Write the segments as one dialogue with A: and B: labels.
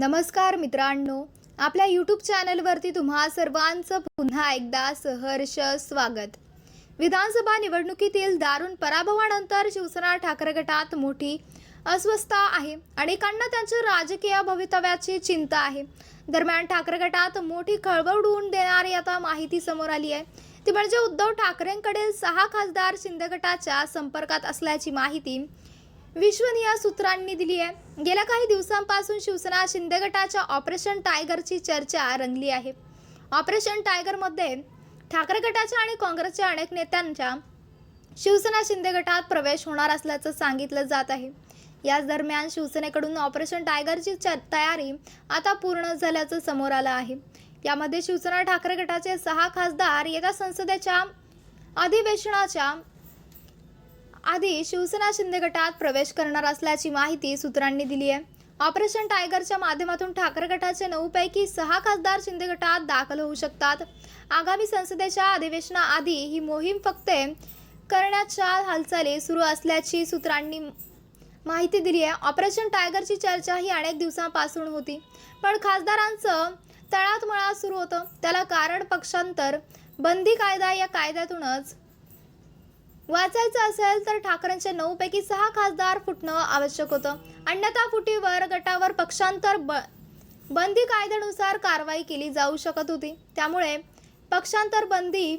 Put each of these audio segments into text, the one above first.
A: नमस्कार मित्रांनो आपल्या यूट्यूब चॅनलवरती तुम्हा सर्वांचं पुन्हा एकदा सहर्ष स्वागत. विधानसभा निवडणुकीतील दारुण पराभवानंतर शिवसेना ठाकरे गटात मोठी अस्वस्थता आहे. अनेकांना त्यांच्या राजकीय भवितव्याची चिंता आहे. दरम्यान ठाकरे गटात मोठी खळबळ उडवून देणारी आता माहिती समोर आली आहे. ती म्हणजे उद्धव ठाकरेंकडील सहा खासदार शिंदे गटाच्या संपर्कात असल्याची माहिती विश्वनीय सूत्रांनी दिली आहे. गेल्या काही दिवसांपासून शिवसेना शिंदे गटाच्या ऑपरेशन टायगरची चर्चा रंगली आहे. ऑपरेशन टायगरमध्ये ठाकरे गटाच्या आणि काँग्रेसच्या अनेक नेत्यांच्या शिवसेना शिंदे गटात प्रवेश होणार असल्याचं सांगितलं जात आहे. याच दरम्यान शिवसेनेकडून ऑपरेशन टायगरची च तयारी आता पूर्ण झाल्याचं समोर आलं आहे. यामध्ये शिवसेना ठाकरे गटाचे सहा खासदार येत्या संसदेच्या अधिवेशनाच्या आधी शिवसेना शिंदे गटात प्रवेश करणार असल्याची माहिती सूत्रांनी दिली आहे. ऑपरेशन टायगरच्या माध्यमातून ठाकरे गटाचे नऊपैकी सहा खासदार शिंदे गटात दाखल होऊ शकतात. आगामी संसदेच्या अधिवेशनाआधी ही मोहीम फक्त करण्याच्या हालचाली सुरू असल्याची सूत्रांनी माहिती दिली आहे. ऑपरेशन टायगरची चर्चा ही अनेक दिवसांपासून होती. पण खासदारांचं तळात मळात सुरू होतं. त्याला कारण पक्षांतर बंदी कायदा या कायद्यातूनच वाचायचं असेल तर ठाकरेंचे नऊ पैकी सहा खासदार फुटणं आवश्यक होतं. अन्यथा फुटीवर गटावर पक्षांतर ब बंदी कायद्यानुसार कारवाई केली जाऊ शकत होती. त्यामुळे पक्षांतर बंदी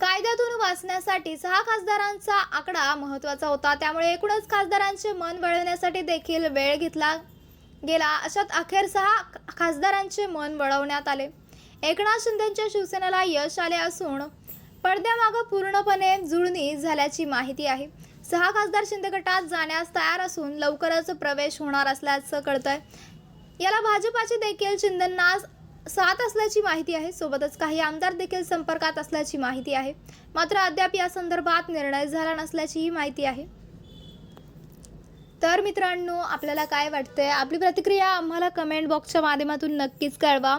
A: कायद्यातून वाचण्यासाठी सहा खासदारांचा आकडा महत्त्वाचा होता. त्यामुळे एकूणच खासदारांचे मन वळवण्यासाठी देखील वेळ घेतला गेला. अशात अखेर सहा खासदारांचे मन वळवण्यात आले. एकनाथ शिंदेच्या शिवसेनेला यश आले असून पडद्यामागं पूर्णपणे जुळणी झाल्याची माहिती आहे. सहा खासदार शिंदे गटात जाण्यास तयार असून लवकरच प्रवेश होणार असल्याचं कळतंय. याला भाजपाचे देखील शिंदेंना साथ असल्याची माहिती आहे. सोबतच काही आमदार देखील संपर्कात असल्याची माहिती आहे. मात्र अद्याप या संदर्भात निर्णय झाला नसल्याचीही माहिती आहे. तर मित्रांनो आपल्याला काय वाटतंय? आपली प्रतिक्रिया आम्हाला कमेंट बॉक्सच्या माध्यमातून नक्कीच कळवा.